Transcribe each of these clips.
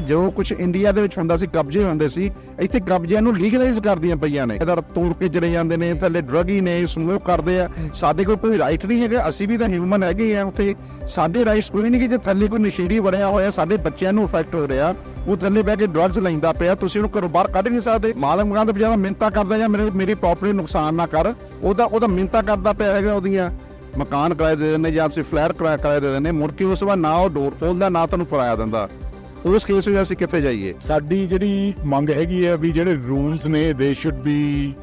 ਜੋ ਕੁਝ ਇੰਡੀਆ ਦੇ ਵਿੱਚ ਹੁੰਦਾ ਸੀ, ਕਬਜ਼ੇ ਹੁੰਦੇ ਸੀ, ਇੱਥੇ ਕਬਜ਼ਿਆਂ ਨੂੰ ਲੀਗਲਾਈਜ਼ ਕਰਦੀਆਂ ਪਈਆਂ ਨੇ। ਇਹਦਾ ਤੋੜ ਕੇ ਚਲੇ ਜਾਂਦੇ ਨੇ, ਥੱਲੇ ਡਰੱਗ ਹੀ ਨੇ ਸਮੋਕ ਕਰਦੇ ਆ। ਸਾਡੇ ਕੋਲ ਕੋਈ ਰਾਈਟ ਨਹੀਂ ਹੈਗਾ, ਅਸੀਂ ਵੀ ਤਾਂ ਹਿਊਮਨ ਹੈਗੇ ਆ ਉੱਥੇ। ਸਾਡੇ ਰਾਈਟਸ ਕੋਈ ਨਹੀਂ ਕਿ ਜੇ ਥੱਲੇ ਕੋਈ ਨਸ਼ੇੜੀ ਵੜਿਆ ਹੋਇਆ, ਸਾਡੇ ਬੱਚਿਆਂ ਨੂੰ ਇਫੈਕਟ ਹੋ ਰਿਹਾ, ਉਹ ਥੱਲੇ ਬਹਿ ਕੇ ਡਰੱਗਸ ਲੈਂਦਾ ਪਿਆ, ਤੁਸੀਂ ਉਹਨੂੰ ਘਰੋਂ ਬਾਹਰ ਕੱਢ ਨਹੀਂ ਸਕਦੇ। ਮਾਲਕ ਮਕਾਨ ਦਾ ਬਜਾਵਾ ਮਿੰਤਾ ਕਰਦਾ ਜਾਂ ਮੇਰੇ, ਮੇਰੀ ਪ੍ਰਾਪਰਟੀ ਨੁਕਸਾਨ ਨਾ ਕਰ, ਉਹਦਾ ਉਹਦਾ ਮਿੰਤਾ ਕਰਦਾ ਪਿਆ ਹੈਗਾ ਉਹਦੀਆਂ। ਮਕਾਨ ਕਿਰਾਏ ਦੇ ਦਿੰਦੇ ਜਾਂ ਤੁਸੀਂ ਫਲੈਟ ਕਿਰਾਏ ਦੇ ਦਿੰਦੇ, ਮੁੜ ਕੇ ਉਸ ਤੋਂ ਬਾਅਦ ਨਾ ਉਹ ਡੋਰ ਖੋਲਦਾ, ਨਾ ਤੁਹਾਨੂੰ ਕਿਰਾਇਆ ਦਿੰਦਾ। ਉਸ ਕੇਸ ਵਿੱਚ ਅਸੀਂ ਕਿੱਥੇ ਜਾਈਏ? ਸਾਡੀ ਜਿਹੜੀ ਮੰਗ ਹੈਗੀ ਹੈ ਵੀ ਜਿਹੜੇ ਰੂਲਸ ਨੇ ਦੇ should be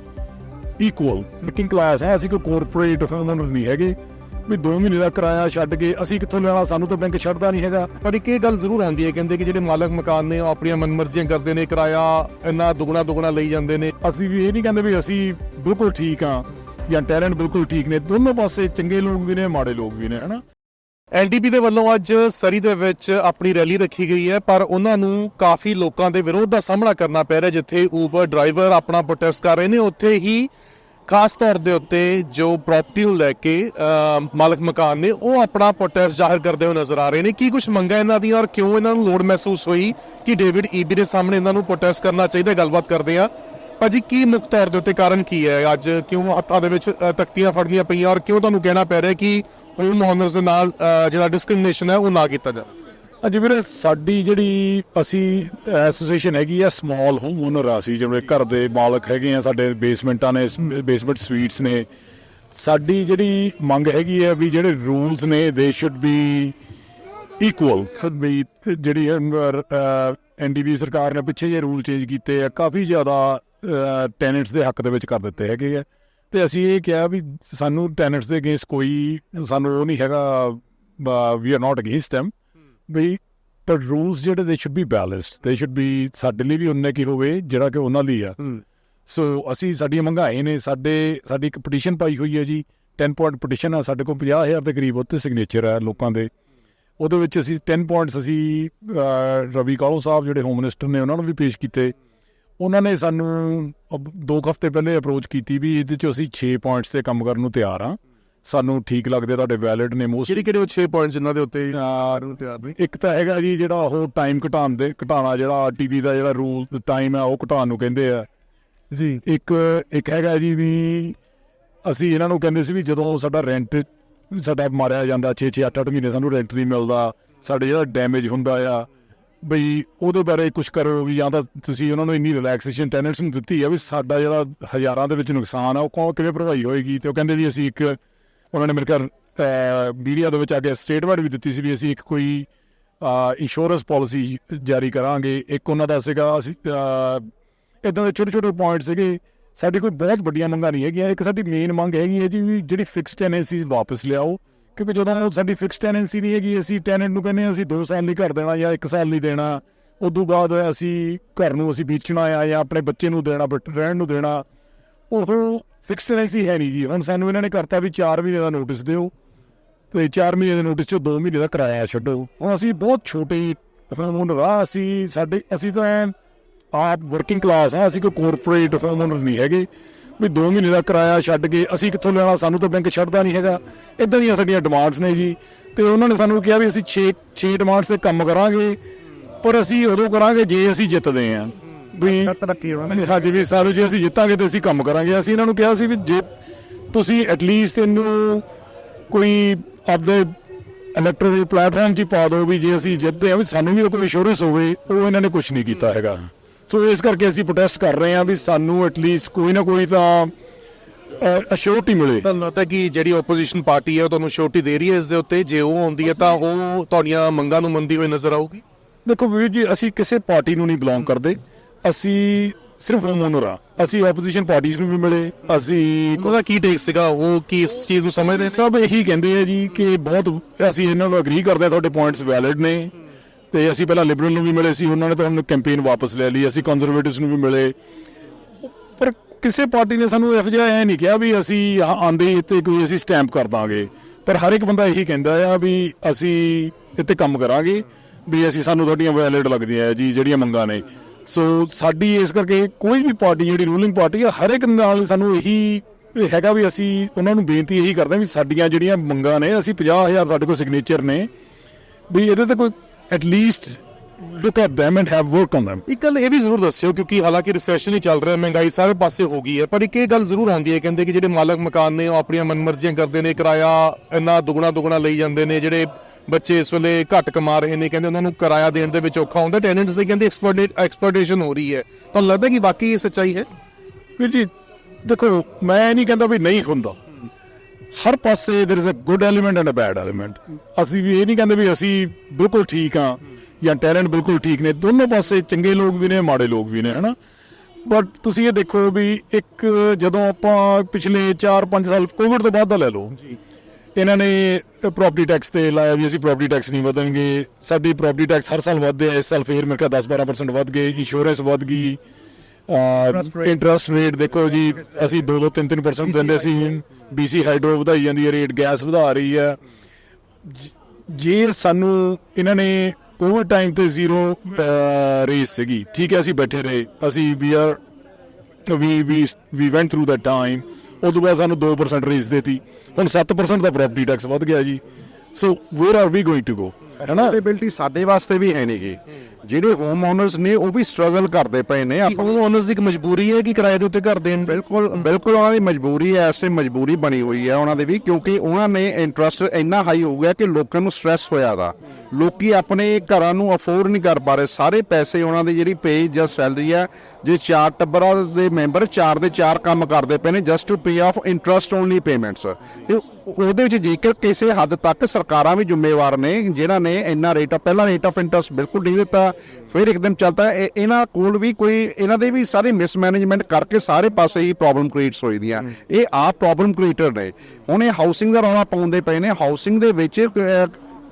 equal working class ਹੈ ਅਸੀਂ ਕੋਈ ਕਾਰਪੋਰੇਟ ਉਹਨਾਂ ਨੂੰ ਨਹੀਂ ਹੈਗੇ। ਵੀ 2 ਮਹੀਨੇ ਦਾ ਕਿਰਾਇਆ ਛੱਡ ਕੇ ਅਸੀਂ ਕਿੱਥੋਂ ਲੈਣਾ ਸਾਨੂੰ ਤਾਂ ਬੈਂਕ ਛੱਡਦਾ ਨਹੀਂ ਹੈਗਾ। ਪਰ ਇੱਕ ਇਹ ਗੱਲ ਜ਼ਰੂਰ ਆਉਂਦੀ ਹੈ ਕਹਿੰਦੇ ਕਿ ਜਿਹੜੇ ਮਾਲਕ ਮਕਾਨ ਨੇ ਉਹ ਆਪਣੀਆਂ ਮਨਮਰਜ਼ੀਆਂ ਕਰਦੇ ਨੇ ਕਿਰਾਇਆ ਇੰਨਾ ਦੁਗਣਾ ਦੁਗਣਾ ਲਈ ਜਾਂਦੇ ਨੇ। ਅਸੀਂ ਵੀ ਇਹ ਨਹੀਂ ਕਹਿੰਦੇ ਵੀ ਅਸੀਂ ਬਿਲਕੁਲ ਠੀਕ ਹਾਂ ਜਾਂ ਟੈਲੈਂਟ ਬਿਲਕੁਲ ਠੀਕ ਨੇ ਦੋਨੋਂ ਪਾਸੇ ਚੰਗੇ ਲੋਕ ਵੀ ਨੇ ਮਾੜੇ ਲੋਕ ਵੀ ਨੇ ਹਨਾ? ਐਨਡੀਪੀ ਦੇ ਵੱਲੋਂ ਅੱਜ ਸਰੀ ਦੇ ਵਿੱਚ ਆਪਣੀ ਰੈਲੀ ਰੱਖੀ ਗਈ ਹੈ, ਪਰ ਉਹਨਾਂ ਨੂੰ ਕਾਫੀ ਲੋਕਾਂ ਦੇ ਵਿਰੋਧ ਦਾ ਸਾਹਮਣਾ ਕਰਨਾ ਪੈ ਰਿਹਾ, ਜਿੱਥੇ ਊਬਰ ਡਰਾਈਵਰ ਆਪਣਾ ਪ੍ਰੋਟੈਸਟ ਕਰ ਰਹੇ ਨੇ। ਉੱਥੇ ਹੀ ਖਾਸ ਤੌਰ ਦੇ ਉੱਤੇ ਜੋ ਪ੍ਰਾਪਰਟੀ ਨੂੰ ਲੈ ਕੇ ਮਾਲਕ ਮਕਾਨ ਨੇ, ਉਹ ਆਪਣਾ ਪ੍ਰੋਟੈਸਟ ਜ਼ਾਹਿਰ ਕਰਦੇ ਹੋਏ ਨਜ਼ਰ ਆ ਰਹੇ ਨੇ। ਕੀ ਕੁਝ ਮੰਗਾਂ ਇਹਨਾਂ ਦੀਆਂ ਔਰ ਕਿਉਂ ਇਹਨਾਂ ਨੂੰ ਲੋੜ ਮਹਿਸੂਸ ਹੋਈ ਕਿ ਡੇਵਿਡ ਈਬੀ ਦੇ ਸਾਹਮਣੇ ਇਹਨਾਂ ਨੂੰ ਪ੍ਰੋਟੈਸਟ ਕਰਨਾ ਚਾਹੀਦਾ? ਗੱਲਬਾਤ ਕਰਦੇ ਆ ਭਾਜੀ, ਕੀ ਮੁੱਖ ਤੌਰ ਦੇ ਉੱਤੇ ਕਾਰਨ ਕੀ ਹੈ? ਅੱਜ ਕਿਉਂ ਹੱਥਾਂ ਦੇ ਵਿੱਚ ਤਖਤੀਆਂ ਫੜਨੀਆਂ ਪਈਆਂ ਔਰ ਕਿਉਂ ਤੁਹਾਨੂੰ ਕਹਿਣਾ ਪੈ ਰਿਹਾ ਕਿ ਹੋਮ ਓਨਰਸ ਦੇ ਨਾਲ ਜਿਹੜਾ ਡਿਸਕ੍ਰਿਮੀਨੇਸ਼ਨ ਹੈ, ਉਹ ਨਾ ਕੀਤਾ ਜਾਵੇ। ਅੱਜ ਵੀਰੇ, ਸਾਡੀ ਜਿਹੜੀ ਅਸੀਂ ਐਸੋਸੀਏਸ਼ਨ ਹੈਗੀ ਆ ਸਮਾਲ ਹੋਮ ਓਨਰ ਆ ਅਸੀਂ, ਜਿਵੇਂ ਘਰ ਦੇ ਮਾਲਕ ਹੈਗੇ ਆ, ਸਾਡੇ ਬੇਸਮੈਂਟਾਂ ਨੇ ਬੇਸਮੈਂਟ ਸਵੀਟਸ ਨੇ। ਸਾਡੀ ਜਿਹੜੀ ਮੰਗ ਹੈਗੀ ਆ ਵੀ ਜਿਹੜੇ ਰੂਲਸ ਨੇ ਦੇ ਸ਼ੁੱਡ ਬੀ ਇਕੁਅਲ ਵੀ ਜਿਹੜੀ ਐਨਡੀਬੀ ਸਰਕਾਰ ਨੇ ਪਿੱਛੇ ਜੇ ਰੂਲ ਚੇਂਜ ਕੀਤੇ ਆ, ਕਾਫੀ ਜ਼ਿਆਦਾ ਟੈਨੈਂਟਸ ਦੇ ਹੱਕ ਦੇ ਵਿੱਚ ਕਰ ਦਿੱਤੇ ਹੈਗੇ ਆ। ਤੇ ਅਸੀਂ ਇਹ ਕਿਹਾ ਵੀ ਸਾਨੂੰ ਟੈਨੈਂਟਸ ਦੇ ਅਗੇਂਸਟ ਕੋਈ ਸਾਨੂੰ ਉਹ ਨਹੀਂ ਹੈਗਾ we are not against them ਵੀ ਪਰ ਰੂਲਸ ਜਿਹੜੇ they should be balanced they should be ਸਾਡੇ ਲਈ ਵੀ ਉਨੇ ਕੀ ਹੋਵੇ ਜਿਹੜਾ ਕਿ ਉਹਨਾਂ ਲਈ ਆ। ਸੋ ਅਸੀਂ ਸਾਡੀਆਂ ਮੰਗਾਏ ਨੇ ਸਾਡੇ ਸਾਡੀ ਇੱਕ ਪਟੀਸ਼ਨ ਪਾਈ ਹੋਈ ਹੈ ਜੀ। 10 ਪੁਆਇੰਟ ਪਟੀਸ਼ਨ ਆ ਸਾਡੇ ਕੋਲ 50000 ਦੇ ਕਰੀਬ ਉੱਤੇ ਸਿਗਨੇਚਰ ਹੈ ਲੋਕਾਂ ਦੇ। ਉਹਦੇ ਵਿੱਚ ਅਸੀਂ 10 ਪੁਆਇੰਟਸ ਅਸੀਂ ਰਵੀ ਕਾਲੋ ਸਾਹਿਬ ਜਿਹੜੇ ਹੋਮ ਮਿਨਿਸਟਰ ਨੇ ਉਹਨਾਂ ਨੂੰ ਵੀ ਪੇਸ਼ ਕੀਤੇ। ਉਹਨਾਂ ਨੇ ਸਾਨੂੰ ਦੋ ਹਫ਼ਤੇ ਪਹਿਲੇ ਅਪਰੋਚ ਕੀਤੀ ਵੀ ਇਹਦੇ ਚ ਅਸੀਂ 6 ਪੁਆਇੰਟਸ ਤੇ ਕੰਮ ਕਰਨ ਨੂੰ ਤਿਆਰ ਆ ਸਾਨੂੰ ਠੀਕ ਲੱਗਦੇ ਤੁਹਾਡੇ ਵੈਲਿਡ ਨੇ ਮੋਸਟ ਕਿਹੜੇ ਕਿਹੜੇ ਉਹ 6 ਪੁਆਇੰਟਸ ਜਿਨ੍ਹਾਂ ਦੇ ਉੱਤੇ ਨੂੰ ਤਿਆਰ ਨੇ? ਇੱਕ ਤਾਂ ਹੈਗਾ ਜੀ ਜਿਹੜਾ ਉਹ ਟਾਈਮ ਘਟਾਉਣ ਦੇ ਘਟਾਉਣਾ ਜਿਹੜਾ ਆਰਟੀਵੀ ਦਾ ਜਿਹੜਾ ਰੂਲ ਟਾਈਮ ਹੈ ਉਹ ਘਟਾਉਣ ਨੂੰ ਕਹਿੰਦੇ ਆ। ਜੀ। ਇੱਕ ਇੱਕ ਹੈਗਾ ਜੀ ਵੀ ਅਸੀਂ ਇਹਨਾਂ ਨੂੰ ਕਹਿੰਦੇ ਸੀ ਵੀ ਜਦੋਂ ਸਾਡਾ ਰੈਂਟ ਸਾਡਾ ਮਾਰਿਆ ਜਾਂਦਾ 6 6 8 8 ਮਹੀਨੇ ਸਾਨੂੰ ਰੈਂਟ ਨਹੀਂ ਮਿਲਦਾ ਸਾਡੇ ਜਿਹੜਾ ਡੈਮੇਜ ਹੁੰਦਾ ਆ ਬਈ ਉਹਦੇ ਬਾਰੇ ਕੁਝ ਕਰੋ ਵੀ ਜਾਂ ਤਾਂ ਤੁਸੀਂ ਉਹਨਾਂ ਨੂੰ ਇੰਨੀ ਰਿਲੈਕਸੇਸ਼ਨ ਟੈਨੈਂਟਸ ਨੂੰ ਦਿੱਤੀ ਆ ਵੀ ਸਾਡਾ ਜਿਹੜਾ ਹਜ਼ਾਰਾਂ ਦੇ ਵਿੱਚ ਨੁਕਸਾਨ ਆ, ਉਹ ਕੌਣ ਕਿਵੇਂ ਭਰਵਾਈ ਹੋਏਗੀ? ਤੇ ਉਹ ਕਹਿੰਦੇ ਵੀ ਅਸੀਂ ਇੱਕ ਉਹਨਾਂ ਨੇ ਮੇਰੇ ਘਰ ਮੀਡੀਆ ਦੇ ਵਿੱਚ ਆ ਕੇ ਸਟੇਟਮੈਂਟ ਵੀ ਦਿੱਤੀ ਸੀ ਵੀ ਅਸੀਂ ਇੱਕ ਕੋਈ ਇੰਸ਼ੋਰੈਂਸ ਪਾਲਿਸੀ ਜਾਰੀ ਕਰਾਂਗੇ। ਇੱਕ ਉਹਨਾਂ ਦਾ ਸੀਗਾ, ਅਸੀਂ ਇਦਾਂ ਦੇ ਛੋਟੇ ਛੋਟੇ ਪੁਆਇੰਟ ਸੀਗੇ। ਸਾਡੀ ਕੋਈ ਬਹੁਤ ਵੱਡੀਆਂ ਮੰਗਾਂ ਨਹੀਂ ਹੈਗੀਆਂ। ਇੱਕ ਸਾਡੀ ਮੇਨ ਮੰਗ ਹੈਗੀ ਹੈ ਜੀ ਵੀ ਜਿਹੜੀ ਫਿਕਸ ਟੈਨੈਂਸੀਜ਼ ਵਾਪਸ ਲਿਆਓ। ਕਿਉਂਕਿ ਜਦੋਂ ਸਾਡੀ ਫਿਕਸ ਟੈਨੈਂਸੀ ਨਹੀਂ ਹੈਗੀ, ਅਸੀਂ ਟੈਨੈਂਟ ਨੂੰ ਕਹਿੰਦੇ ਅਸੀਂ 2 ਸਾਲ ਲਈ ਘਰ ਦੇਣਾ ਜਾਂ 1 ਸਾਲ ਲਈ ਦੇਣਾ। ਉਦੋਂ ਬਾਅਦ ਅਸੀਂ ਘਰ ਨੂੰ ਅਸੀਂ ਵੇਚਣਾ ਆ ਜਾਂ ਆਪਣੇ ਬੱਚੇ ਨੂੰ ਦੇਣਾ, ਬਟ ਰਹਿਣ ਨੂੰ ਦੇਣਾ। ਉਹ ਫਿਕਸ ਟੈਨੈਂਸੀ ਹੈ ਨਹੀਂ ਜੀ। ਹੁਣ ਸਾਨੂੰ ਇਹਨਾਂ ਨੇ ਕਰਤਾ ਵੀ 4 ਮਹੀਨੇ ਦਾ ਨੋਟਿਸ ਦਿਓ ਤੇ 4 ਮਹੀਨੇ ਦੇ ਨੋਟਿਸ ਚੋਂ 2 ਮਹੀਨੇ ਦਾ ਕਿਰਾਇਆ ਛੱਡੋ। ਹੁਣ ਅਸੀਂ ਬਹੁਤ ਛੋਟੇ ਹੁਣ ਰਾਹ ਅਸੀਂ, ਸਾਡੇ, ਅਸੀਂ ਤਾਂ ਐਨ ਆਪ ਵਰਕਿੰਗ ਕਲਾਸ ਆ ਅਸੀਂ ਕੋਈ ਕਾਰਪੋਰੇਟ ਓਨਰ ਨਹੀਂ ਹੈਗੇ। ਵੀ 2 ਮਹੀਨੇ ਦਾ ਕਿਰਾਇਆ ਛੱਡ ਕੇ ਅਸੀਂ ਕਿੱਥੋਂ ਲੈਣਾ? ਸਾਨੂੰ ਤਾਂ ਬੈਂਕ ਛੱਡਦਾ ਨਹੀਂ ਹੈਗਾ। ਇਦਾਂ ਦੀਆਂ ਸਾਡੀਆਂ ਡਿਮਾਂਡਸ ਨੇ ਜੀ। ਤੇ ਉਹਨਾਂ ਨੇ ਸਾਨੂੰ ਕਿਹਾ ਵੀ ਅਸੀਂ 6 6 ਡਿਮਾਂਡਸ ਤੇ ਕੰਮ ਕਰਾਂਗੇ ਪਰ ਅਸੀਂ ਉਦੋਂ ਕਰਾਂਗੇ ਜੇ ਅਸੀਂ ਜਿੱਤਦੇ ਆਂ ਵੀ ਤਰੱਕੀ ਹੋਣਾ ਹਾਂਜੀ ਵੀ ਸਾਨੂੰ ਜੇ ਅਸੀਂ ਜਿੱਤਾਂਗੇ ਤੇ ਅਸੀਂ ਕੰਮ ਕਰਾਂਗੇ। ਅਸੀਂ ਇਹਨਾਂ ਨੂੰ ਕਿਹਾ ਸੀ ਵੀ ਜੇ ਤੁਸੀਂ ਐਟਲੀਸਟ ਇਹਨੂੰ ਕੋਈ ਆਪਦੇ ਇਲੈਕਟ੍ਰੋਨਿਕ ਪਲੇਟਫਾਰਮ 'ਚ ਪਾ ਦਿਓ ਵੀ ਜੇ ਅਸੀਂ ਜਿੱਤਦੇ ਆ ਵੀ ਸਾਨੂੰ ਵੀ ਕੋਈ ਇੰਸ਼ੋਰੈਂਸ ਹੋਵੇ ਉਹ ਇਹਨਾਂ ਨੇ ਕੁਝ ਨਹੀਂ ਕੀਤਾ ਹੈਗਾ। ਸੋ ਇਸ ਕਰਕੇ ਅਸੀਂ ਪ੍ਰੋਟੈਸਟ ਕਰ ਰਹੇ ਹਾਂ ਵੀ ਸਾਨੂੰ ਐਟਲੀਸਟ ਕੋਈ ਨਾ ਕੋਈ ਤਾਂ ਅਸ਼ੋਰਟੀ ਮਿਲੇ। ਤੁਹਾਨੂੰ ਲੱਗਦਾ ਕਿ ਜਿਹੜੀ ਆਪੋਜੀਸ਼ਨ ਪਾਰਟੀ ਹੈ ਉਹ ਤੁਹਾਨੂੰ ਛੋਟੀ ਦੇ ਰਹੀ ਹੈ ਇਸ ਦੇ ਉੱਤੇ। ਜੇ ਉਹ ਆਉਂਦੀ ਹੈ ਤਾਂ ਉਹ ਤੁਹਾਡੀਆਂ ਮੰਗਾਂ ਨੂੰ ਮੰਨਦੀ ਹੋਈ ਨਜ਼ਰ ਆਊਗੀ। ਦੇਖੋ ਵੀਰ ਜੀ ਅਸੀਂ ਕਿਸੇ ਪਾਰਟੀ ਨੂੰ ਨਹੀਂ ਬਿਲੋਂਗ ਕਰਦੇ। ਅਸੀਂ ਸਿਰਫ ਹੋਮ ਓਨਰ ਆ ਅਸੀਂ ਆਪੋਜੀਸ਼ਨ ਪਾਰਟੀਆਂ ਨੂੰ ਵੀ ਮਿਲੇ। ਅਸੀਂ ਉਹਦਾ ਕੀ ਟੇਕ ਸੀਗਾ? ਉਹ ਕੀ ਇਸ ਚੀਜ਼ ਨੂੰ ਸਮਝਦੇ ਸਭ ਇਹੀ ਕਹਿੰਦੇ ਆ ਜੀ ਕਿ ਬਹੁਤ ਅਸੀਂ ਇਹਨਾਂ ਨੂੰ ਅਗਰੀ ਕਰਦੇ ਆ ਤੁਹਾਡੇ ਪੁਆਇੰਟਸ ਵੈਲਿਡ ਨੇ। ਤੇ ਅਸੀਂ ਪਹਿਲਾਂ ਲਿਬਰਲ ਨੂੰ ਵੀ ਮਿਲੇ ਸੀ, ਉਹਨਾਂ ਨੇ ਤਾਂ ਸਾਨੂੰ ਕੈਂਪੇਨ ਵਾਪਸ ਲੈ ਲਈ, ਅਸੀਂ ਕੰਜ਼ਰਵੇਟਿਵਸ ਨੂੰ ਵੀ ਮਿਲੇ। ਪਰ ਕਿਸੇ ਪਾਰਟੀ ਨੇ ਸਾਨੂੰ ਇਹੋ ਜਿਹਾ ਐ ਨਹੀਂ ਕਿਹਾ ਵੀ ਅਸੀਂ ਆ- ਆਂਦੇ ਇੱਥੇ ਕੋਈ ਅਸੀਂ ਸਟੈਂਪ ਕਰ ਦਾਂਗੇ। ਪਰ ਹਰ ਇੱਕ ਬੰਦਾ ਇਹੀ ਕਹਿੰਦਾ ਆ ਵੀ ਅਸੀਂ ਇੱਥੇ ਕੰਮ ਕਰਾਂਗੇ, ਵੀ ਅਸੀਂ ਸਾਨੂੰ ਤੁਹਾਡੀਆਂ ਵੈਲਿਡ ਲੱਗਦੀਆਂ ਜੀ, ਜਿਹੜੀਆਂ ਮੰਗਾਂ ਨੇ। ਸੋ ਸਾਡੀ ਇਸ ਕਰਕੇ ਕੋਈ ਵੀ ਪਾਰਟੀ, ਜਿਹੜੀ ਰੂਲਿੰਗ ਪਾਰਟੀ ਆ, ਹਰ ਇੱਕ ਨਾਲ ਸਾਨੂੰ ਇਹੀ ਹੈਗਾ ਵੀ ਅਸੀਂ ਉਹਨਾਂ ਨੂੰ ਬੇਨਤੀ ਇਹੀ ਕਰਦੇ ਹਾਂ ਵੀ ਸਾਡੀਆਂ ਜਿਹੜੀਆਂ ਮੰਗਾਂ ਨੇ, ਅਸੀਂ 50000 ਸਾਡੇ ਕੋਲ ਸਿਗਨੇਚਰ ਨੇ, ਵੀ ਇਹਦੇ ਤੇ ਕੋਈ at least look at them and have work on them. ਇੱਕ ਗੱਲ ਇਹ ਵੀ ਜ਼ਰੂਰ ਦੱਸਿਓ ਕਿਉਂਕਿ ਹਾਲਾਂਕਿ ਰਿਸੈਸ਼ਨ ਹੀ ਚੱਲ ਰਿਹਾ, ਮਹਿੰਗਾਈ ਸਾਰੇ ਪਾਸੇ ਹੋ ਗਈ ਹੈ, ਪਰ ਇੱਕ ਇਹ ਗੱਲ ਜ਼ਰੂਰ ਆਉਂਦੀ ਹੈ, ਕਹਿੰਦੇ ਕਿ ਜਿਹੜੇ ਮਾਲਕ ਮਕਾਨ ਨੇ ਉਹ ਆਪਣੀਆਂ ਮਨਮਰਜ਼ੀਆਂ ਕਰਦੇ ਨੇ, ਕਿਰਾਇਆ ਇੰਨਾ ਦੁੱਗਣਾ ਦੁੱਗਣਾ ਲਈ ਜਾਂਦੇ ਨੇ, ਜਿਹੜੇ ਬੱਚੇ ਇਸ ਵੇਲੇ ਘੱਟ ਕਮਾ ਰਹੇ ਨੇ, ਕਹਿੰਦੇ ਉਹਨਾਂ ਨੂੰ ਕਿਰਾਇਆ ਦੇਣ ਦੇ ਵਿੱਚ ਔਖਾ ਹੁੰਦਾ ਟੈਨੈਂਟਸ ਦੇ ਕਹਿੰਦੇ ਐਕਸਪਲੋਇਟੇਸ਼ਨ ਹੋ ਰਹੀ ਹੈ। ਤੁਹਾਨੂੰ ਲੱਗਦਾ ਕਿ ਵਾਕਈ ਇਹ ਸੱਚਾਈ ਹੈ? ਵੀਰ ਜੀ, ਦੇਖੋ, ਮੈਂ ਨਹੀਂ ਕਹਿੰਦਾ ਵੀ ਨਹੀਂ ਹੁੰਦਾ। ਹਰ ਪਾਸੇ there is a good element and a bad element. ਅਸੀਂ ਵੀ ਇਹ ਨਹੀਂ ਕਹਿੰਦੇ ਵੀ ਅਸੀਂ ਬਿਲਕੁਲ ਠੀਕ ਆ ਜਾਂ ਟੈਲੈਂਟ ਬਿਲਕੁਲ ਠੀਕ ਨੇ। ਦੋਨੋਂ ਪਾਸੇ ਚੰਗੇ ਲੋਕ ਵੀ ਨੇ ਮਾੜੇ ਲੋਕ ਵੀ ਨੇ ਹਨਾ? ਬਟ ਤੁਸੀਂ ਇਹ ਦੇਖੋ ਵੀ ਇੱਕ ਜਦੋਂ ਆਪਾਂ ਪਿਛਲੇ 4-5 ਸਾਲ ਕੋਵਿਡ ਤੋਂ ਬਾਅਦ ਦਾ ਲੈ ਲਓ। ਇਹਨਾਂ ਨੇ ਪ੍ਰਾਪਰਟੀ ਟੈਕਸ ਤੇ ਲਾਇਆ ਵੀ ਅਸੀਂ ਪ੍ਰਾਪਰਟੀ ਟੈਕਸ ਨਹੀਂ ਵਧਣਗੇ। ਸਾਡੀ ਪ੍ਰਾਪਰਟੀ ਟੈਕਸ ਹਰ ਸਾਲ ਵੱਧਦੇ ਆ ਇਸ ਸਾਲ ਫੇਰ ਮੇਰੇ ਖਿਆਲ 10-12% ਵੱਧ ਗਏ ਇੰਸ਼ੋਰੈਂਸ ਵੱਧ ਗਈ। ਇੰਟਰਸਟ ਰੇਟ ਦੇਖੋ ਜੀ ਅਸੀਂ 2-2 3-3% ਦਿੰਦੇ ਸੀ। ਬੀਸੀ ਹਾਈਡਰੋ ਵਧਾਈ ਜਾਂਦੀ ਹੈ ਰੇਟ ਗੈਸ ਵਧਾ ਰਹੀ ਹੈ। ਜ- ਸਾਨੂੰ ਇਹਨਾਂ ਨੇ ਕੋਵਿਡ ਟਾਈਮ ਤੇ ਜ਼ੀਰੋ ਰੇਸ ਸੀਗੀ ਠੀਕ ਹੈ ਅਸੀਂ ਬੈਠੇ ਰਹੇ। ਅਸੀਂ we are we we we went through that time ਉਦੋਂ ਬਾਅਦ ਸਾਨੂੰ 2% ਰੇਸ ਦੇਤੀ ਹੁਣ 7% ਦਾ ਪ੍ਰਾਪਰਟੀ ਟੈਕਸ ਵੱਧ ਗਿਆ ਜੀ। So where are we going to go ਹੈਨਾ ਅਫੋਰਡੇਬਿਲਟੀ ਸਾਡੇ ਵਾਸਤੇ ਵੀ ਹੈ ਨਹੀਂਗੀ ਜਿਹੜੇ ਹੋਮ ਓਨਰਸ ਨੇ ਉਹ ਵੀ ਸਟਰਗਲ ਕਰਦੇ ਪਏ ਨੇ। ਆਪਾਂ ਉਹ ਓਨਰਸ ਦੀ ਇੱਕ ਮਜਬੂਰੀ ਹੈ ਕਿ ਕਿਰਾਏ ਦੇ ਉੱਤੇ ਘਰ ਦੇਣ? ਬਿਲਕੁਲ ਬਿਲਕੁਲ ਉਹਨਾਂ ਦੀ ਮਜਬੂਰੀ ਹੈ ਐਸੇ ਮਜਬੂਰੀ ਬਣੀ ਹੋਈ ਹੈ ਉਹਨਾਂ ਦੇ ਵੀ ਕਿਉਂਕਿ ਉਹਨਾਂ ਨੇ ਇੰਟਰਸਟ ਇੰਨਾ ਹਾਈ ਹੋ ਗਿਆ ਕਿ ਲੋਕਾਂ ਨੂੰ ਸਟ੍ਰੈਸ ਹੋਇਆ ਦਾ ਲੋਕੀ ਆਪਣੇ ਘਰਾਂ ਨੂੰ ਅਫੋਰਡ ਨਹੀਂ ਕਰ ਪਾ ਰਹੇ। ਸਾਰੇ ਪੈਸੇ ਉਹਨਾਂ ਦੀ ਜਿਹੜੀ ਪੇ ਜਾਂ ਸੈਲਰੀ ਹੈ ਜੇ ਚਾਰ ਟੱਬਰਾਂ ਦੇ ਮੈਂਬਰ ਚਾਰ ਦੇ ਚਾਰ ਕੰਮ ਕਰਦੇ ਪਏ ਨੇ just to pay off interest only payments ਤੇ ਉਹਦੇ ਵਿੱਚ ਜੇਕਰ ਕਿਸੇ ਹੱਦ ਤੱਕ ਸਰਕਾਰਾਂ ਵੀ ਜ਼ਿੰਮੇਵਾਰ ਨੇ ਜਿਹੜਾ ਨੇ ਇੰਨਾ ਰੇਟ ਪਹਿਲਾਂ ਰੇਟ ਆਫ ਇੰਟਰਸਟ ਬਿਲਕੁਲ ਨਹੀਂ ਦਿੱਤਾ ਫਿਰ ਇੱਕਦਮ ਚੱਲਦਾ ਇਹ- ਇਹਨਾਂ ਕੋਲ ਵੀ ਕੋਈ ਇਹਨਾਂ ਦੇ ਵੀ ਸਾਰੇ ਮਿਸਮੈਨੇਜਮੈਂਟ ਕਰਕੇ ਸਾਰੇ ਪਾਸੇ ਹੀ ਪ੍ਰੋਬਲਮ ਕ੍ਰੀਏਟਸ ਹੋਈ ਦੀਆਂ। ਇਹ ਆ ਪ੍ਰੋਬਲਮ ਕ੍ਰੀਏਟਰ ਨੇ। ਹੁਣ ਇਹ ਹਾਊਸਿੰਗ ਦਾ ਰੌਲਾ ਪਾਉਂਦੇ ਪਏ ਨੇ। ਹਾਊਸਿੰਗ ਦੇ ਵਿੱਚ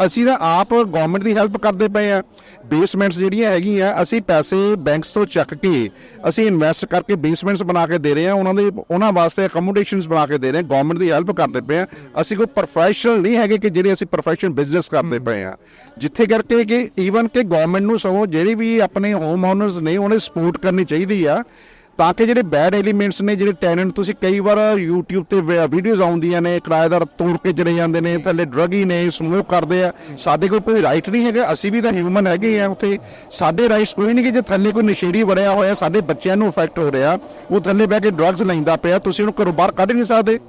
ਅਸੀਂ ਤਾਂ ਆਪ ਗਵਰਨਮੈਂਟ ਦੀ ਹੈਲਪ ਕਰਦੇ ਪਏ ਆ ਬੇਸਮੈਂਟਸ ਜਿਹੜੀਆਂ ਹੈਗੀਆਂ, ਅਸੀਂ ਪੈਸੇ ਬੈਂਕਸ ਤੋਂ ਚੱਕ ਕੇ ਅਸੀਂ ਇਨਵੈਸਟ ਕਰਕੇ ਬੇਸਮੈਂਟਸ ਬਣਾ ਕੇ ਦੇ ਰਹੇ ਆ ਉਹਨਾਂ ਦੇ, ਉਹਨਾਂ ਵਾਸਤੇ ਅਕਮੋਡੇਸ਼ਨਸ ਬਣਾ ਕੇ ਦੇ ਰਹੇ ਆ ਗਵਰਨਮੈਂਟ ਦੀ ਹੈਲਪ ਕਰਦੇ ਪਏ ਆ ਅਸੀਂ ਕੋਈ ਪ੍ਰੋਫੈਸ਼ਨਲ ਨਹੀਂ ਹੈਗੇ ਕਿ ਜਿਹੜੇ ਅਸੀਂ ਪ੍ਰੋਫੈਸ਼ਨਲ ਬਿਜ਼ਨਸ ਕਰਦੇ ਪਏ ਆ ਜਿੱਥੇ ਕਰਕੇ ਕਿ ਈਵਨ ਕਿ ਗਵਰਨਮੈਂਟ ਨੂੰ ਸਗੋਂ ਜਿਹੜੀ ਵੀ ਆਪਣੇ ਹੋਮ ਓਨਰਸ ਨੇ, ਉਹਨੇ ਸਪੋਰਟ ਕਰਨੀ ਚਾਹੀਦੀ ਆ। ਤਾਂ ਕਿ ਜਿਹੜੇ ਬੈਡ ਐਲੀਮੈਂਟਸ ਨੇ, ਜਿਹੜੇ ਟੈਨੈਂਟ ਤੁਸੀਂ ਕਈ ਵਾਰ YouTube ਤੇ ਵੀਡੀਓਜ਼ ਆਉਂਦੀਆਂ ਨੇ, ਕਿਰਾਏਦਾਰ ਤੋੜ ਕੇ ਚਲੇ ਜਾਂਦੇ ਨੇ, ਥੱਲੇ ਡਰੱਗੀ ਨੇ ਸਮੋਕ ਕਰਦੇ ਆ, ਸਾਡੇ ਕੋਲ ਕੋਈ ਰਾਈਟ ਨਹੀਂ ਹੈਗਾ, ਅਸੀਂ ਵੀ ਤਾਂ ਹਿਊਮਨ ਹੈਗੇ ਆ ਉੱਥੇ। ਸਾਡੇ ਰਾਈਟਸ ਕੋਈ ਨਹੀਂ ਕਿ ਜੇ ਥੱਲੇ ਕੋਈ ਨਸ਼ੇੜੀ ਵੜਿਆ ਹੋਇਆ, ਸਾਡੇ ਬੱਚਿਆਂ ਨੂੰ ਇਫੈਕਟ ਹੋ ਰਿਹਾ, ਉਹ ਥੱਲੇ ਬਹਿ ਕੇ ਡਰੱਗਸ ਲੈਂਦਾ ਪਿਆ, ਤੁਸੀਂ ਉਹਨੂੰ ਘਰੋਂ ਬਾਹਰ ਕੱਢ ਨਹੀਂ ਸਕਦੇ।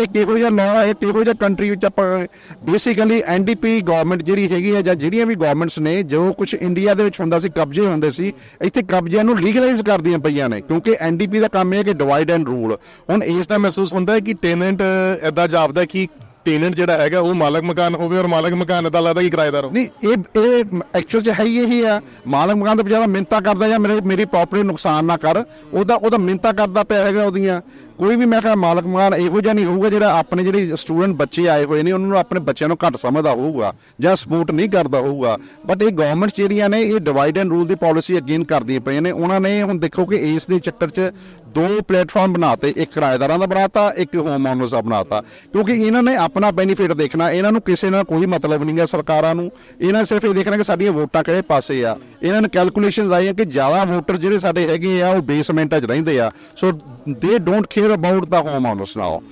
ਇਹ ਕਿਹੋ ਜਿਹਾ ਲਾਅ ਹੈ, ਕਿਹੋ ਜਿਹਾ ਕੰਟਰੀ ਵਿੱਚ ਆਪਾਂ ਬੇਸਿਕਲੀ ਐਨਡੀਪੀ ਗਵਰਨਮੈਂਟ ਜਿਹੜੀ ਹੈਗੀ ਹੈ ਜਾਂ ਜਿਹੜੀਆਂ ਵੀ ਗਵਰਨਮੈਂਟਸ ਨੇ, ਜੋ ਕੁਝ ਇੰਡੀਆ ਦੇ ਵਿੱਚ ਹੁੰਦਾ ਸੀ, ਕਬਜ਼ੇ ਹੁੰਦੇ ਸੀ, ਇੱਥੇ ਕਬਜ਼ਿਆਂ ਨੂੰ ਲੀਗਲਾਈਜ਼ ਕਰਦੀਆਂ ਪਈਆਂ ਨੇ, ਕਿਉਂਕਿ ਐਨਡੀਪੀ ਦਾ ਕੰਮ ਇਹ ਹੈ ਕਿ ਡਿਵਾਈਡ ਐਂਡ ਰੂਲ ਹੁਣ ਇਸ ਦਾ ਮਹਿਸੂਸ ਹੁੰਦਾ ਹੈ ਕਿ ਟੈਨੈਂਟ ਐਦਾਂ ਜਾਪਦਾ ਕਿ ਟੈਨੈਂਟ ਜਿਹੜਾ ਹੈਗਾ, ਉਹ ਮਾਲਕ ਮਕਾਨ ਹੋਵੇ ਔਰ ਮਾਲਕ ਮਕਾਨ ਐਦਾਂ ਲੱਗਦਾ ਕਿ ਕਿਰਾਏਦਾਰ ਹੋਵੇ। ਨਹੀਂ, ਇਹ ਇਹ ਐਕਚੁਅਲ ਚ ਹੈ ਹੀ ਇਹੀ ਆ, ਮਾਲਕ ਮਕਾਨ ਦਾ ਵਿਚਾਰਾ ਮਿੰਤਾ ਕਰਦਾ ਜਾਂ ਮੇਰੇ, ਮੇਰੀ ਪ੍ਰਾਪਰਟੀ ਨੁਕਸਾਨ ਨਾ ਕਰ, ਉਹਦਾ ਉਹਦਾ ਮਿੰਤਾ ਕਰਦਾ ਪਿਆ ਹੈਗਾ ਉਹਦੀਆਂ। ਕੋਈ ਵੀ ਮੈਂ ਕਿਹਾ ਮਾਲਕ ਮਕਾਨ ਇਹੋ ਜਿਹਾ ਨਹੀਂ ਹੋਊਗਾ ਜਿਹੜਾ ਆਪਣੇ ਜਿਹੜੇ ਸਟੂਡੈਂਟ ਬੱਚੇ ਆਏ ਹੋਏ ਨੇ, ਉਹਨਾਂ ਨੂੰ ਆਪਣੇ ਬੱਚਿਆਂ ਨੂੰ ਘੱਟ ਸਮਝਦਾ ਹੋਊਗਾ ਜਾਂ ਸਪੋਰਟ ਨਹੀਂ ਕਰਦਾ ਹੋਊਗਾ। ਬਟ ਇਹ ਗਵਰਨਮੈਂਟਸ ਜਿਹੜੀਆਂ ਨੇ, ਇਹ ਡਿਵਾਈਡ ਐਂਡ ਰੂਲ ਦੀ ਪਾਲਿਸੀ ਅਗੇਨ ਕਰਦੀਆਂ ਪਈਆਂ ਨੇ। ਉਹਨਾਂ ਨੇ ਹੁਣ ਦੇਖੋ ਕਿ ਇਸ ਦੇ ਚੱਕਰ 'ਚ ਦੋ ਪਲੇਟਫਾਰਮ ਬਣਾਤੇ, ਇੱਕ ਕਿਰਾਏਦਾਰਾਂ ਦਾ ਬਣਾਤਾ, ਇੱਕ ਹੋਮ ਓਨਰਸ ਦਾ ਬਣਾਤਾ। ਕਿਉਂਕਿ ਇਹਨਾਂ ਨੇ ਆਪਣਾ ਬੈਨੀਫਿਟ ਦੇਖਣਾ, ਇਹਨਾਂ ਨੂੰ ਕਿਸੇ ਨਾਲ ਕੋਈ ਮਤਲਬ ਨਹੀਂ ਹੈ ਸਰਕਾਰਾਂ ਨੂੰ। ਇਹਨਾਂ ਸਿਰਫ ਇਹ ਦੇਖਣਾ ਕਿ ਸਾਡੀਆਂ ਵੋਟਾਂ ਕਿਹੜੇ ਪਾਸੇ ਆ। ਇਹਨਾਂ ਨੇ ਕੈਲਕੂਲੇਸ਼ਨਸ ਆਈਆਂ ਕਿ ਜ਼ਿਆਦਾ ਵੋਟਰ ਜਿਹੜੇ ਸਾਡੇ ਹੈਗੇ ਆ, ਉਹ ਬੇਸਮੈਂਟਾਂ 'ਚ ਰਹਿੰਦੇ ਆ। So they don't care about the home owners now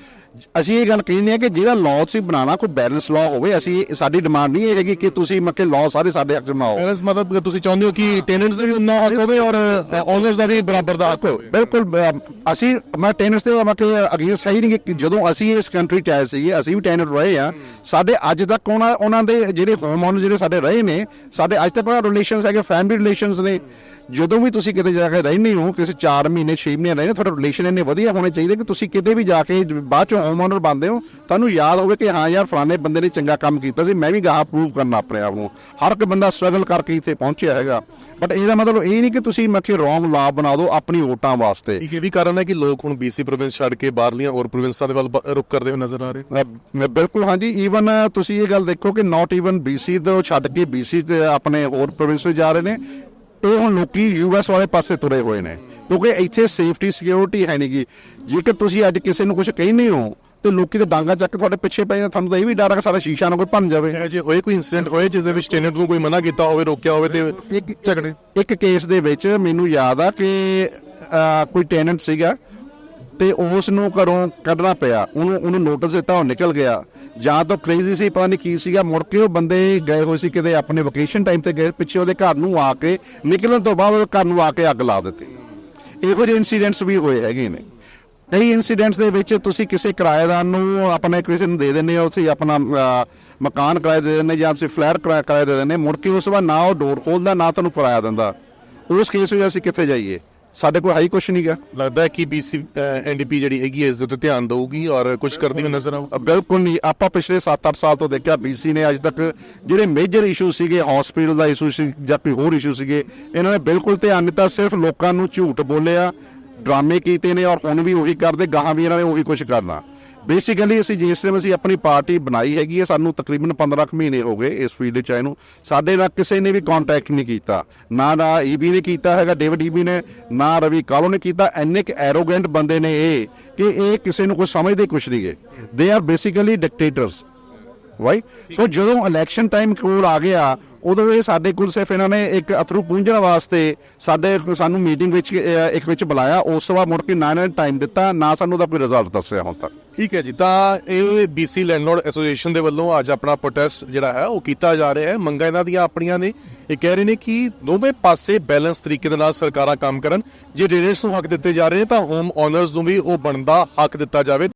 ਅਸੀਂ ਇਹ ਗੱਲ ਕਹਿੰਦੇ ਆ ਕਿ ਜਿਹੜਾ ਲਾਅ ਤੁਸੀਂ ਬਣਾਉਣਾ ਕੋਈ ਬੈਲੈਂਸ ਲਾਅ ਹੋਵੇ ਅਸੀਂ ਸਾਡੀ ਡਿਮਾਂਡ ਨਹੀਂ ਇਹ ਹੈਗੀ ਕਿ ਤੁਸੀਂ ਮੱਕੇ ਲਾਅ ਸਾਰੇ ਸਾਡੇ ਹੱਕ 'ਚ ਬਣਾਓ। ਪੈਰੈਂਟਸ ਮਤਲਬ ਤੁਸੀਂ ਚਾਹੁੰਦੇ ਹੋ ਕਿ ਟੈਨੈਂਟਸ ਦਾ ਵੀ ਉਨਾ ਹੱਕ ਹੋਵੇ ਔਰ ਓਨਰਸ ਦਾ ਵੀ ਬਰਾਬਰ ਦਾ ਹੱਕ ਹੋਵੇ। ਬਿਲਕੁਲ ਅਸੀਂ ਮੈਂ ਟੈਨਰਸ ਤੇ ਮੈਂ ਕਿ ਅਗੇਂਸਟ ਸਹੀ ਨਹੀਂ ਕਿ ਜਦੋਂ ਅਸੀਂ ਇਸ ਕੰਟਰੀ ਚ ਆਏ ਸੀਗੇ ਅਸੀਂ ਵੀ ਟੈਨਰ ਰਹੇ ਆ ਸਾਡੇ ਅੱਜ ਤੱਕ ਉਹਨਾਂ ਦੇ ਜਿਹੜੇ ਹੋਮ ਓਨਰ ਜਿਹੜੇ ਸਾਡੇ ਰਹੇ ਨੇ ਸਾਡੇ ਅੱਜ ਤੱਕ ਉਹਨਾਂ ਰਿਲੇਸ਼ਨਸ ਹੈਗੇ ਫੈਮਿਲੀ ਰਿਲੇਸ਼ਨਸ ਨੇ। ਜਦੋਂ ਵੀ ਤੁਸੀਂ ਕਿਤੇ ਜਾ ਕੇ ਰਹਿੰਦੇ ਹੋ ਕਿਸੇ 4 ਮਹੀਨੇ 6 ਮਹੀਨੇ ਰਹਿੰਦੇ ਤੁਹਾਡਾ ਰਿਲੇਸ਼ਨ ਇੰਨੇ ਵਧੀਆ ਹੋਣੇ ਚਾਹੀਦੇ ਕਿ ਤੁਸੀਂ ਕਿਤੇ ਵੀ ਜਾ ਕੇ ਬਾਅਦ ਚ ਹੋਮ ਓਨਰ ਬਣਦੇ ਹੋ ਤੁਹਾਨੂੰ ਯਾਦ ਹੋਵੇ ਕਿ ਹਾਂ ਯਾਰ ਫਲਾਣੇ ਬੰਦੇ ਨੇ ਚੰਗਾ ਕੰਮ ਕੀਤਾ ਸੀ ਮੈਂ ਵੀ ਗਾਹ ਪ੍ਰੂਵ ਕਰਨਾ ਆਪਣੇ ਆਪ ਨੂੰ ਹਰ ਇੱਕ ਬੰਦਾ ਸਟਰਗਲ ਕਰਕੇ ਇੱਥੇ ਪਹੁੰਚਿਆ ਹੈਗਾ। ਬਟ ਇਹਦਾ ਮਤਲਬ ਇਹ ਨਹੀਂ ਕਿ ਤੁਸੀਂ ਮੱਕੇ ਰੋਂਗ ਲਾ ਬਣਾ ਦਿਓ ਆਪਣੀ ਵੋਟਾਂ ਵਾਸਤੇ। ਇਹ ਵੀ ਕਾਰਨ ਹੈ ਕਿ ਲੋਕ ਹੁਣ ਬੀਸੀ ਪ੍ਰੋਵਿੰਸ ਛੱਡ ਕੇ ਬਾਹਰਲੀਆਂ ਹੋਰ ਪ੍ਰੋਵਿੰਸਾਂ ਦੇ ਵੱਲ ਰੁਖ ਕਰਦੇ ਹੋਏ ਨਜ਼ਰ ਆ ਰਹੇ। ਬਿਲਕੁਲ ਹਾਂਜੀ ਈਵਨ ਤੁਸੀਂ ਇਹ ਗੱਲ ਦੇਖੋ ਕਿ ਨਾਟ ਈਵਨ BC ਤੋਂ ਛੱਡ ਕੇ BC ਤੇ ਆਪਣੇ ਹੋਰ ਪ੍ਰੋਵਿੰਸ ਜਾ ਰਹੇ ਨੇ। ਇਹ ਹੁਣ ਲੋਕੀ ਯੂਐਸ ਵਾਲੇ ਪਾਸੇ ਤੁਰੇ ਹੋਏ ਨੇ ਕਿਉਂਕਿ ਇੱਥੇ ਸੇਫਟੀ ਸਿਕਿਉਰਿਟੀ ਹੈ ਨਹੀਂਗੀ ਜੇਕਰ ਤੁਸੀਂ ਅੱਜ ਕਿਸੇ ਨੂੰ ਕੁਝ ਕਹਿੰਦੇ ਹੋ ਤੇ ਲੋਕੀ ਤੇ ਡਾਂਗਾ ਚੱਕ ਕੇ ਤੁਹਾਡੇ ਪਿੱਛੇ ਪਏ ਆ ਤੁਹਾਨੂੰ ਤਾਂ ਇਹ ਵੀ ਡਰ ਹੈ ਕਿ ਸਾਡਾ ਸ਼ੀਸ਼ਾ ਨਾ ਕੋਈ ਭੰਨ ਜਾਵੇ। ਜੇ ਹੋਏ ਕੋਈ ਇਨਸੀਡੈਂਟ ਹੋਏ ਜਿਸ ਦੇ ਵਿੱਚ ਟੈਨੈਂਟ ਨੂੰ ਕੋਈ ਮਨਾ ਕੀਤਾ ਹੋਵੇ ਰੋਕਿਆ ਹੋਵੇ ਤੇ ਝਗੜੇ। ਇੱਕ ਕੇਸ ਦੇ ਵਿੱਚ ਮੈਨੂੰ ਯਾਦ ਆ ਕਿ ਕੋਈ ਟੈਨੈਂਟ ਸੀਗਾ ਤੇ ਉਸ ਨੂੰ ਘਰੋਂ ਕੱਢਣਾ ਪਿਆ। ਉਹਨੂੰ ਉਹਨੂੰ ਨੋਟਿਸ ਦਿੱਤਾ, ਉਹ ਨਿਕਲ ਗਿਆ। ਜਾਂ ਤਾਂ ਕ੍ਰੇਜ਼ੀ ਸੀ, ਪਤਾ ਨਹੀਂ ਕੀ ਸੀਗਾ। ਮੁੜ ਕੇ ਉਹ ਬੰਦੇ ਗਏ ਹੋਏ ਸੀ ਕਿਤੇ ਆਪਣੇ ਵਕੇਸ਼ਨ ਟਾਈਮ ਤੇ ਗਏ, ਪਿੱਛੇ ਉਹਦੇ ਘਰ ਨੂੰ ਆ ਕੇ ਨਿਕਲਣ ਤੋਂ ਬਾਅਦ ਉਹ ਘਰ ਨੂੰ ਆ ਕੇ ਅੱਗ ਲਾ ਦਿੱਤੀ। ਇਹੋ ਜਿਹੇ ਇਨਸੀਡੈਂਟਸ ਵੀ ਹੋਏ ਹੈਗੇ ਨੇ। ਕਈ ਇਨਸੀਡੈਂਟਸ ਦੇ ਵਿੱਚ ਤੁਸੀਂ ਕਿਸੇ ਕਿਰਾਏਦਾਰ ਨੂੰ ਆਪਣੇ ਕਿਸੇ ਨੂੰ ਦੇ ਦਿੰਦੇ ਹੋ, ਤੁਸੀਂ ਆਪਣਾ ਮਕਾਨ ਕਿਰਾਏ ਦੇ ਦਿੰਦੇ ਜਾਂ ਤੁਸੀਂ ਫਲੈਟ ਕਿਰਾਏ ਕਿਰਾਏ ਦੇ ਦਿੰਦੇ ਮੁੜ ਕੇ ਉਸ ਤੋਂ ਬਾਅਦ ਨਾ ਉਹ ਡੋਰ ਖੋਲਦਾ, ਨਾ ਤੁਹਾਨੂੰ ਕਿਰਾਇਆ ਦਿੰਦਾ। ਉਸ ਕੇਸ ਵਿੱਚ ਅਸੀਂ ਕਿੱਥੇ ਜਾਈਏ? ਸਾਡੇ ਕੋਲ ਹੀ ਕੁਛ ਨਹੀਂਗਾ ਲੱਗਦਾ ਹੈ ਕਿ ਬੀਸੀ ਐਨਡੀਪੀ ਜਿਹੜੀ ਹੈਗੀ ਹੈ ਇਸ ਦੇ ਉੱਤੇ ਧਿਆਨ ਦੇਊਗੀ ਔਰ ਕੁਝ ਕਰਦੀ ਹੋਈ ਨਜ਼ਰ ਆਊ ਬਿਲਕੁਲ ਨਹੀਂ। ਆਪਾਂ ਪਿਛਲੇ 7-8 ਸਾਲ ਤੋਂ ਦੇਖਿਆ ਬੀਸੀ ਨੇ ਅੱਜ ਤੱਕ ਜਿਹੜੇ ਮੇਜਰ ਇਸ਼ੂ ਸੀਗੇ ਹਸਪੀਟਲ ਦਾ ਇਸ਼ੂ ਸੀ ਜਾਂ ਕੋਈ ਹੋਰ ਇਸ਼ੂ ਸੀਗੇ ਇਹਨਾਂ ਨੇ ਬਿਲਕੁਲ ਧਿਆਨ ਨਹੀਂ ਦਿੱਤਾ। ਸਿਰਫ ਲੋਕਾਂ ਨੂੰ ਝੂਠ ਬੋਲਿਆ ਡਰਾਮੇ ਕੀਤੇ ਨੇ ਔਰ ਹੁਣ ਵੀ ਉਹੀ ਕਰਦੇ ਗਾਹਾਂ ਵੀ ਇਹਨਾਂ ਨੇ ਉਹੀ ਕੁਝ ਕਰਨਾ। ਬੇਸਿਕਲੀ ਅਸੀਂ ਜਿਸ ਟਾਈਮ ਅਸੀਂ ਆਪਣੀ ਪਾਰਟੀ ਬਣਾਈ ਹੈਗੀ ਹੈ, ਸਾਨੂੰ ਤਕਰੀਬਨ 15 ਕੁ ਮਹੀਨੇ ਹੋ ਗਏ ਇਸ ਫੀਲਡ 'ਚ ਆਏ ਨੂੰ। ਸਾਡੇ ਨਾਲ ਕਿਸੇ ਨੇ ਵੀ ਕੰਟੈਕਟ ਨਹੀਂ ਕੀਤਾ। ਨਾ ਨਾ ਈਬੀ ਨੇ ਕੀਤਾ ਹੈਗਾ ਡੇਵਿਡ ਈਬੀ ਨੇ, ਨਾ ਰਵੀ ਕਾਲੋ ਨੇ ਕੀਤਾ। ਐਨੇ ਕਿ ਐਰੋਗੈਂਟ ਬੰਦੇ ਨੇ ਇਹ ਕਿ ਇਹ ਕਿਸੇ ਨੂੰ ਕੁਝ ਸਮਝਦੇ ਕੁਝ ਨਹੀਂਗੇ they are basically dictators right so ਜਦੋਂ ਇਲੈਕਸ਼ਨ ਟਾਈਮ ਕੋਲ ਆ ਗਿਆ ਉਦੋਂ ਇਹ ਸਾਡੇ ਕੋਲ ਸਿਰਫ ਇਹਨਾਂ ਨੇ ਇੱਕ ਅਥਰੂ ਪੂੰਝਣ ਵਾਸਤੇ ਸਾਡੇ ਸਾਨੂੰ ਮੀਟਿੰਗ ਵਿੱਚ ਇੱਕ ਵਿੱਚ ਬੁਲਾਇਆ। ਉਸ ਤੋਂ ਬਾਅਦ ਮੁੜ ਕੇ ਨਾ ਇਹਨਾਂ ਨੇ ਟਾਈਮ ਦਿੱਤਾ ਨਾ ਸਾਨੂੰ ਉਹਦਾ ਕੋਈ ਰਿਜ਼ਲਟ ਦੱਸਿਆ ਹੁਣ ਤੱਕ। ਠੀਕ ਹੈ ਜੀ ਤਾਂ ਇਹ ਬੀਸੀ ਲੈਂਡਲੋਰਡ ਐਸੋਸੀਏਸ਼ਨ ਦੇ ਵੱਲੋਂ ਅੱਜ ਆਪਣਾ ਪ੍ਰੋਟੈਸਟ ਜਿਹੜਾ ਹੈ ਉਹ ਕੀਤਾ ਜਾ ਰਿਹਾ ਹੈ। ਮੰਗਾਂ ਇਹਨਾਂ ਦੀਆਂ ਆਪਣੀਆਂ ਨੇ। ਇਹ ਕਹਿ ਰਹੇ ਨੇ ਕਿ ਦੋਵੇਂ ਪਾਸੇ ਬੈਲੈਂਸ ਤਰੀਕੇ ਦੇ ਨਾਲ ਸਰਕਾਰਾਂ ਕੰਮ ਕਰਨ। ਜੇ ਰੇਡਰਸ ਨੂੰ ਹੱਕ ਦਿੱਤੇ ਜਾ ਰਹੇ ਨੇ ਤਾਂ ਹੋਮ ਓਨਰਸ ਨੂੰ ਵੀ ਉਹ ਬਣਦਾ ਹੱਕ ਦਿੱਤਾ ਜਾਵੇ।